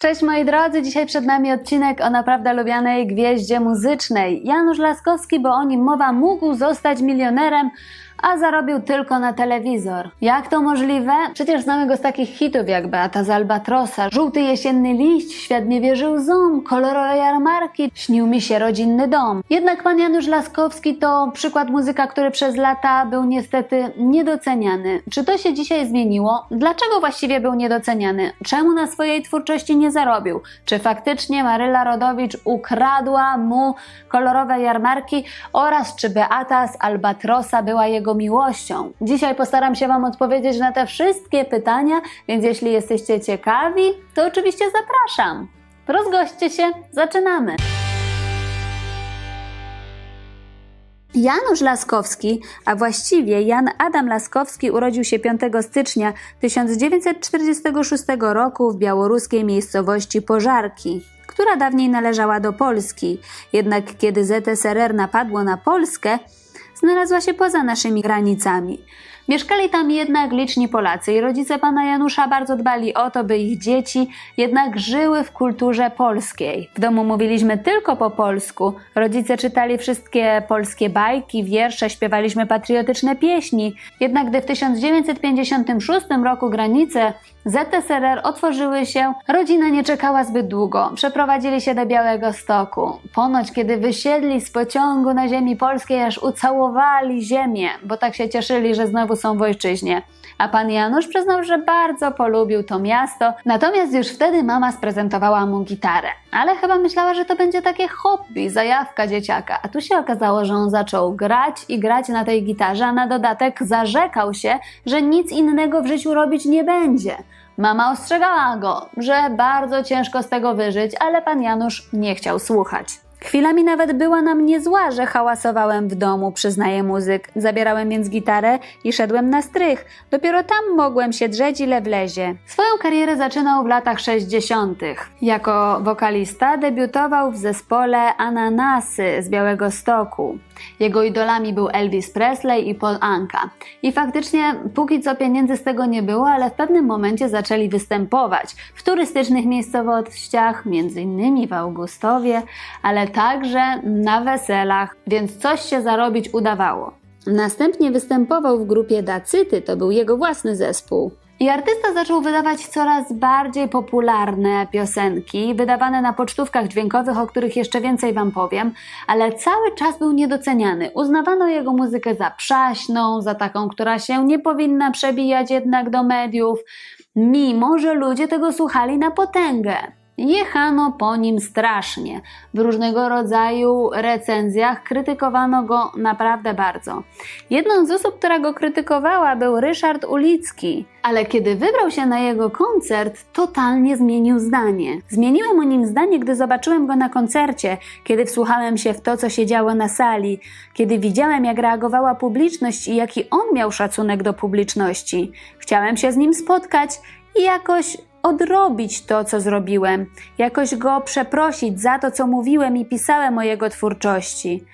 Cześć moi drodzy, dzisiaj przed nami odcinek o naprawdę lubianej gwieździe muzycznej. Janusz Laskowski, bo o nim mowa, mógł zostać milionerem, a zarobił tylko na telewizor. Jak to możliwe? Przecież znamy go z takich hitów jak Beata z Albatrosa, Żółty jesienny liść, Świat nie wierzył ząb, Kolorowe jarmarki, Śnił mi się rodzinny dom. Jednak pan Janusz Laskowski to przykład muzyka, który przez lata był niestety niedoceniany. Czy to się dzisiaj zmieniło? Dlaczego właściwie był niedoceniany? Czemu na swojej twórczości nie zarobił? Czy faktycznie Maryla Rodowicz ukradła mu kolorowe jarmarki oraz czy Beata z Albatrosa była jego miłością? Dzisiaj postaram się Wam odpowiedzieć na te wszystkie pytania, więc jeśli jesteście ciekawi, to oczywiście zapraszam. Rozgoście się, zaczynamy! Janusz Laskowski, a właściwie Jan Adam Laskowski urodził się 5 stycznia 1946 roku w białoruskiej miejscowości Pożarki, która dawniej należała do Polski. Jednak kiedy ZSRR napadło na Polskę, znalazła się poza naszymi granicami. Mieszkali tam jednak liczni Polacy i rodzice pana Janusza bardzo dbali o to, by ich dzieci jednak żyły w kulturze polskiej. W domu mówiliśmy tylko po polsku. Rodzice czytali wszystkie polskie bajki, wiersze, śpiewaliśmy patriotyczne pieśni. Jednak gdy w 1956 roku granice ZSRR otworzyły się, rodzina nie czekała zbyt długo. Przeprowadzili się do Białego Stoku. Ponoć, kiedy wysiedli z pociągu na ziemi polskiej, aż ucałowali ziemię, bo tak się cieszyli, że znowu są w ojczyźnie. A pan Janusz przyznał, że bardzo polubił to miasto, natomiast już wtedy mama sprezentowała mu gitarę. Ale chyba myślała, że to będzie takie hobby, zajawka dzieciaka. A tu się okazało, że on zaczął grać i grać na tej gitarze, a na dodatek zarzekał się, że nic innego w życiu robić nie będzie. Mama ostrzegała go, że bardzo ciężko z tego wyżyć, ale pan Janusz nie chciał słuchać. Chwilami nawet była na mnie zła, że hałasowałem w domu, przyznaje muzyk. Zabierałem więc gitarę i szedłem na strych. Dopiero tam mogłem się drzeć ile wlezie. Swoją karierę zaczynał w latach 60. Jako wokalista debiutował w zespole Ananasy z Białego Stoku. Jego idolami był Elvis Presley i Paul Anka. I faktycznie póki co pieniędzy z tego nie było, ale w pewnym momencie zaczęli występować w turystycznych miejscowościach, między innymi w Augustowie, ale także na weselach, więc coś się zarobić udawało. Następnie występował w grupie Dacyty, to był jego własny zespół. I artysta zaczął wydawać coraz bardziej popularne piosenki, wydawane na pocztówkach dźwiękowych, o których jeszcze więcej Wam powiem, ale cały czas był niedoceniany. Uznawano jego muzykę za przaśną, za taką, która się nie powinna przebijać jednak do mediów, mimo że ludzie tego słuchali na potęgę. Jechano po nim strasznie. W różnego rodzaju recenzjach krytykowano go naprawdę bardzo. Jedną z osób, która go krytykowała, był Ryszard Ulicki, ale kiedy wybrał się na jego koncert, totalnie zmienił zdanie. Zmieniłem o nim zdanie, gdy zobaczyłem go na koncercie, kiedy wsłuchałem się w to, co się działo na sali, kiedy widziałem, jak reagowała publiczność i jaki on miał szacunek do publiczności. Chciałem się z nim spotkać i jakoś odrobić to, co zrobiłem, jakoś go przeprosić za to, co mówiłem i pisałem o jego twórczości,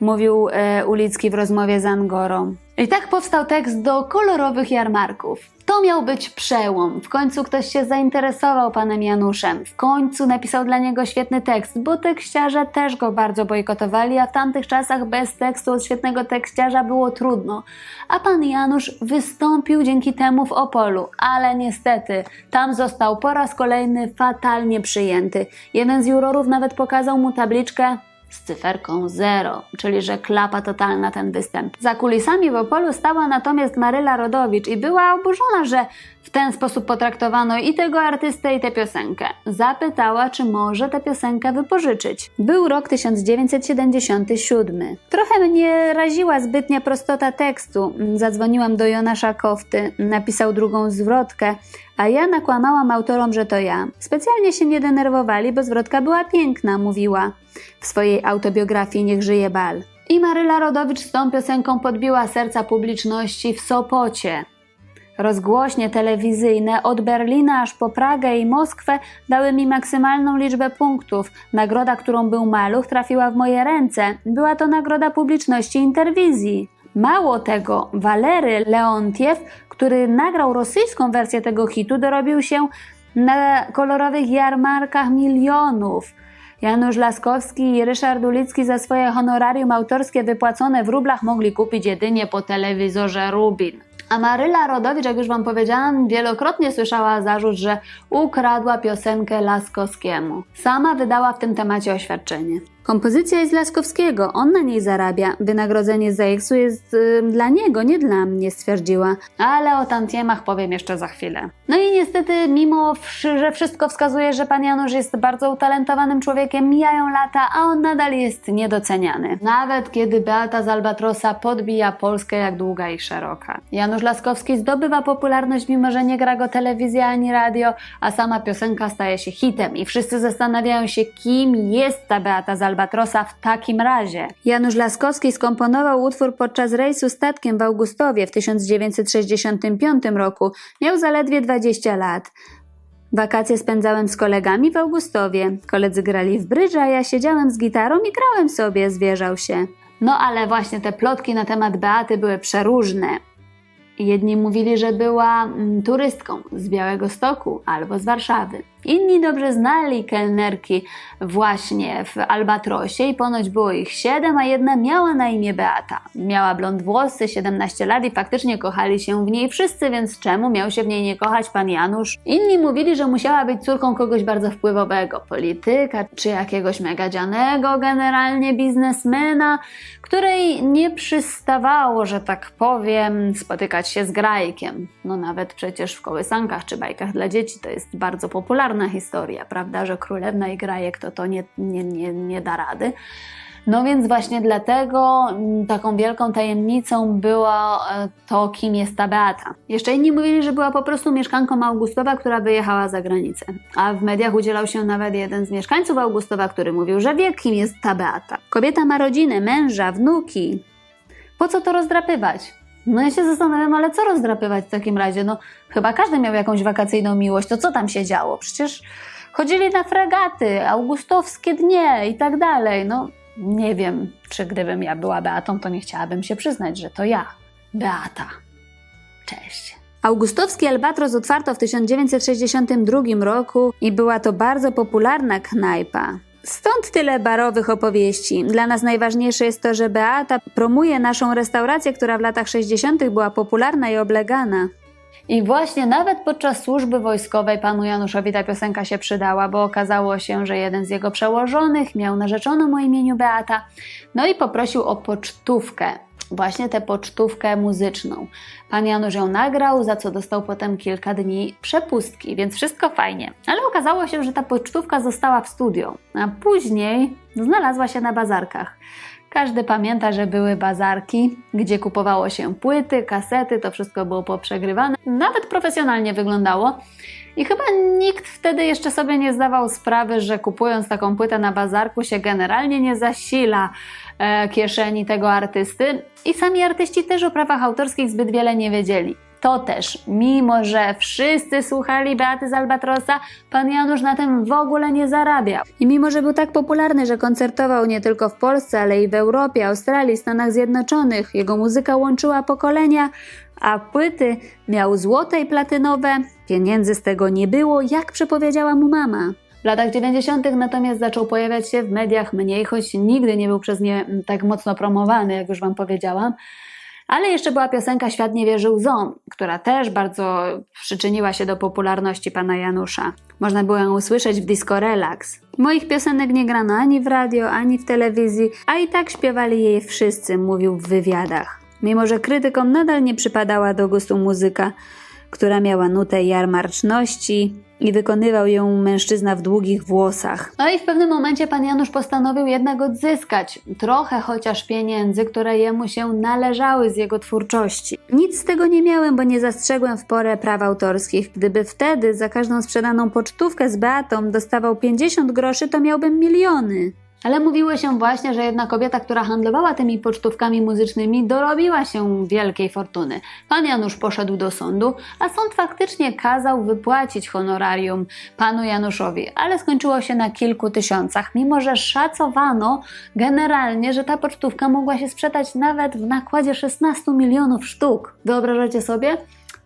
mówił e, Ulicki w rozmowie z Angorą. I tak powstał tekst do kolorowych jarmarków. To miał być przełom. W końcu ktoś się zainteresował panem Januszem. W końcu napisał dla niego świetny tekst, bo tekściarze też go bardzo bojkotowali, a w tamtych czasach bez tekstu od świetnego tekściarza było trudno. A pan Janusz wystąpił dzięki temu w Opolu, ale niestety tam został po raz kolejny fatalnie przyjęty. Jeden z jurorów nawet pokazał mu tabliczkę z cyferką 0, czyli że klapa totalna ten występ. Za kulisami w Opolu stała natomiast Maryla Rodowicz i była oburzona, że w ten sposób potraktowano i tego artystę, i tę piosenkę. Zapytała, czy może tę piosenkę wypożyczyć. Był rok 1977. Trochę mnie raziła zbytnia prostota tekstu. Zadzwoniłam do Jonasza Kofty, napisał drugą zwrotkę, a ja nakłamałam autorom, że to ja. Specjalnie się nie denerwowali, bo zwrotka była piękna, mówiła w swojej autobiografii Niech żyje bal. I Maryla Rodowicz z tą piosenką podbiła serca publiczności w Sopocie. Rozgłośnie telewizyjne od Berlina aż po Pragę i Moskwę dały mi maksymalną liczbę punktów. Nagroda, którą był maluch, trafiła w moje ręce. Była to nagroda publiczności interwizji. Mało tego, Walery Leontiew, który nagrał rosyjską wersję tego hitu, dorobił się na kolorowych jarmarkach milionów. Janusz Laskowski i Ryszard Ulicki za swoje honorarium autorskie wypłacone w rublach mogli kupić jedynie po telewizorze Rubin. A Maryla Rodowicz, jak już Wam powiedziałam, wielokrotnie słyszała zarzut, że ukradła piosenkę Laskowskiemu. Sama wydała w tym temacie oświadczenie. Kompozycja jest Laskowskiego, on na niej zarabia. Wynagrodzenie za Eksu jest y, dla niego, nie dla mnie, stwierdziła. Ale o tantiemach powiem jeszcze za chwilę. No i niestety, mimo że wszystko wskazuje, że pan Janusz jest bardzo utalentowanym człowiekiem, mijają lata, a on nadal jest niedoceniany. Nawet kiedy Beata z Albatrosa podbija Polskę jak długa i szeroka. Janusz Laskowski zdobywa popularność, mimo że nie gra go telewizja ani radio, a sama piosenka staje się hitem i wszyscy zastanawiają się, kim jest ta Beata z Albatrosa w takim razie. Janusz Laskowski skomponował utwór podczas rejsu statkiem w Augustowie w 1965 roku. Miał zaledwie 20 lat. Wakacje spędzałem z kolegami w Augustowie. Koledzy grali w brydża, a ja siedziałem z gitarą i grałem sobie, zwierzał się. No ale właśnie te plotki na temat Beaty były przeróżne. Jedni mówili, że była mm, turystką z Białego Stoku albo z Warszawy. Inni dobrze znali kelnerki właśnie w Albatrosie i ponoć było ich siedem, a jedna miała na imię Beata. Miała blond włosy, 17 lat i faktycznie kochali się w niej wszyscy, więc czemu miał się w niej nie kochać pan Janusz? Inni mówili, że musiała być córką kogoś bardzo wpływowego, polityka czy jakiegoś megadzianego, generalnie biznesmena, której nie przystawało, że tak powiem, spotykać się z grajkiem. No nawet przecież w kołysankach czy bajkach dla dzieci to jest bardzo popularna historia, prawda, że królewna i grajek to to nie, nie, nie, nie da rady. No więc właśnie dlatego mm, taką wielką tajemnicą było e, to, kim jest ta Beata. Jeszcze inni mówili, że była po prostu mieszkanką Augustowa, która wyjechała za granicę. A w mediach udzielał się nawet jeden z mieszkańców Augustowa, który mówił, że wie, kim jest ta Beata. Kobieta ma rodzinę, męża, wnuki. Po co to rozdrapywać? No ja się zastanawiam, ale co rozdrapywać w takim razie? No chyba każdy miał jakąś wakacyjną miłość, to co tam się działo? Przecież chodzili na fregaty, augustowskie dnie i tak dalej. No nie wiem, czy gdybym ja była Beatą, to nie chciałabym się przyznać, że to ja, Beata. Cześć. Augustowski Albatros otwarto w 1962 roku i była to bardzo popularna knajpa. Stąd tyle barowych opowieści. Dla nas najważniejsze jest to, że Beata promuje naszą restaurację, która w latach 60. była popularna i oblegana. I właśnie nawet podczas służby wojskowej panu Januszowi ta piosenka się przydała, bo okazało się, że jeden z jego przełożonych miał narzeczoną o imieniu Beata, no i poprosił o pocztówkę. Właśnie tę pocztówkę muzyczną. Pan Janusz ją nagrał, za co dostał potem kilka dni przepustki, więc wszystko fajnie. Ale okazało się, że ta pocztówka została w studio, a później znalazła się na bazarkach. Każdy pamięta, że były bazarki, gdzie kupowało się płyty, kasety, to wszystko było poprzegrywane. Nawet profesjonalnie wyglądało. I chyba nikt wtedy jeszcze sobie nie zdawał sprawy, że kupując taką płytę na bazarku się generalnie nie zasila e, kieszeni tego artysty. I sami artyści też o prawach autorskich zbyt wiele nie wiedzieli. To też, mimo że wszyscy słuchali Beaty z Albatrosa, pan Janusz na tym w ogóle nie zarabiał. I mimo, że był tak popularny, że koncertował nie tylko w Polsce, ale i w Europie, Australii, Stanach Zjednoczonych, jego muzyka łączyła pokolenia, a płyty miał złote i platynowe, pieniędzy z tego nie było, jak przepowiedziała mu mama. W latach 90. natomiast zaczął pojawiać się w mediach mniej, choć nigdy nie był przez nie tak mocno promowany, jak już Wam powiedziałam. Ale jeszcze była piosenka Świat nie wierzy łzom, która też bardzo przyczyniła się do popularności pana Janusza. Można było ją usłyszeć w disco relax. Moich piosenek nie grano ani w radio, ani w telewizji, a i tak śpiewali jej wszyscy, mówił w wywiadach. Mimo, że krytykom nadal nie przypadała do gustu muzyka, która miała nutę jarmarczności i wykonywał ją mężczyzna w długich włosach. No i w pewnym momencie pan Janusz postanowił jednak odzyskać trochę chociaż pieniędzy, które jemu się należały z jego twórczości. Nic z tego nie miałem, bo nie zastrzegłem w porę praw autorskich. Gdyby wtedy za każdą sprzedaną pocztówkę z Beatą dostawał 50 groszy, to miałbym miliony. Ale mówiło się właśnie, że jedna kobieta, która handlowała tymi pocztówkami muzycznymi, dorobiła się wielkiej fortuny. Pan Janusz poszedł do sądu, a sąd faktycznie kazał wypłacić honorarium panu Januszowi, ale skończyło się na kilku tysiącach, mimo że szacowano generalnie, że ta pocztówka mogła się sprzedać nawet w nakładzie 16 milionów sztuk. Wyobrażacie sobie?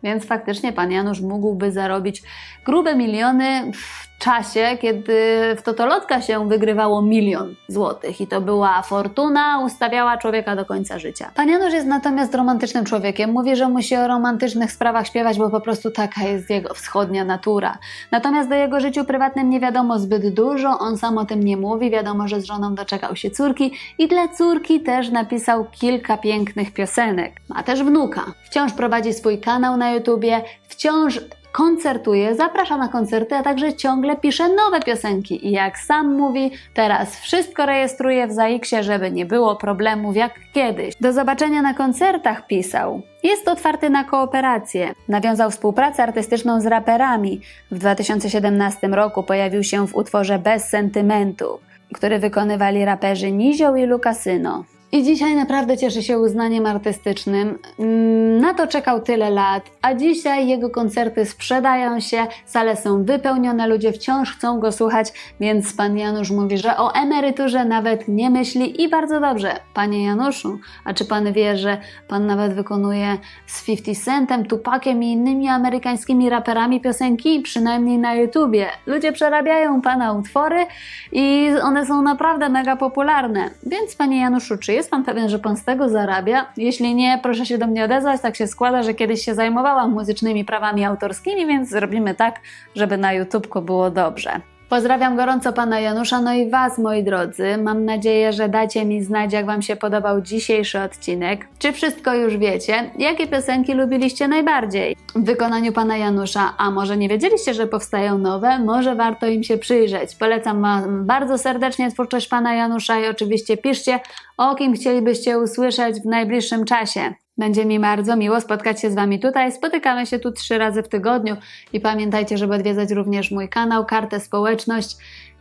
Więc faktycznie pan Janusz mógłby zarobić grube miliony czasie, kiedy w Totolotka się wygrywało milion złotych i to była fortuna, ustawiała człowieka do końca życia. Pan Janusz jest natomiast romantycznym człowiekiem. Mówi, że musi o romantycznych sprawach śpiewać, bo po prostu taka jest jego wschodnia natura. Natomiast do jego życiu prywatnym nie wiadomo zbyt dużo, on sam o tym nie mówi. Wiadomo, że z żoną doczekał się córki i dla córki też napisał kilka pięknych piosenek. Ma też wnuka. Wciąż prowadzi swój kanał na YouTubie, wciąż koncertuje, zaprasza na koncerty, a także ciągle pisze nowe piosenki. I jak sam mówi, teraz wszystko rejestruje w ZAX-ie, żeby nie było problemów jak kiedyś. Do zobaczenia na koncertach pisał. Jest otwarty na kooperację. Nawiązał współpracę artystyczną z raperami. W 2017 roku pojawił się w utworze Bez Sentymentu, który wykonywali raperzy Nizioł i Lukasyno. I dzisiaj naprawdę cieszy się uznaniem artystycznym. Mm, Na to czekał tyle lat, a dzisiaj jego koncerty sprzedają się, sale są wypełnione, ludzie wciąż chcą go słuchać, więc pan Janusz mówi, że o emeryturze nawet nie myśli i bardzo dobrze. Panie Januszu, a czy pan wie, że pan nawet wykonuje z 50 Centem, Tupakiem i innymi amerykańskimi raperami piosenki, przynajmniej na YouTubie? Ludzie przerabiają pana utwory i one są naprawdę mega popularne. Więc panie Januszu, czy jest pan pewien, że pan z tego zarabia? Jeśli nie, proszę się do mnie odezwać. Tak się składa, że kiedyś się zajmowałam muzycznymi prawami autorskimi, więc zrobimy tak, żeby na YouTubku było dobrze. Pozdrawiam gorąco pana Janusza, no i was, moi drodzy. Mam nadzieję, że dacie mi znać, jak wam się podobał dzisiejszy odcinek. Czy wszystko już wiecie? Jakie piosenki lubiliście najbardziej w wykonaniu pana Janusza? A może nie wiedzieliście, że powstają nowe? Może warto im się przyjrzeć. Polecam wam bardzo serdecznie twórczość pana Janusza i oczywiście piszcie, o kim chcielibyście usłyszeć w najbliższym czasie. Będzie mi bardzo miło spotkać się z Wami tutaj. Spotykamy się tu trzy razy w tygodniu i pamiętajcie, żeby odwiedzać również mój kanał, kartę społeczność,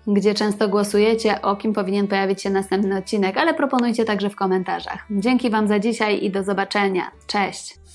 gdzie często głosujecie, o kim powinien pojawić się następny odcinek, ale proponujcie także w komentarzach. Dzięki Wam za dzisiaj i do zobaczenia. Cześć!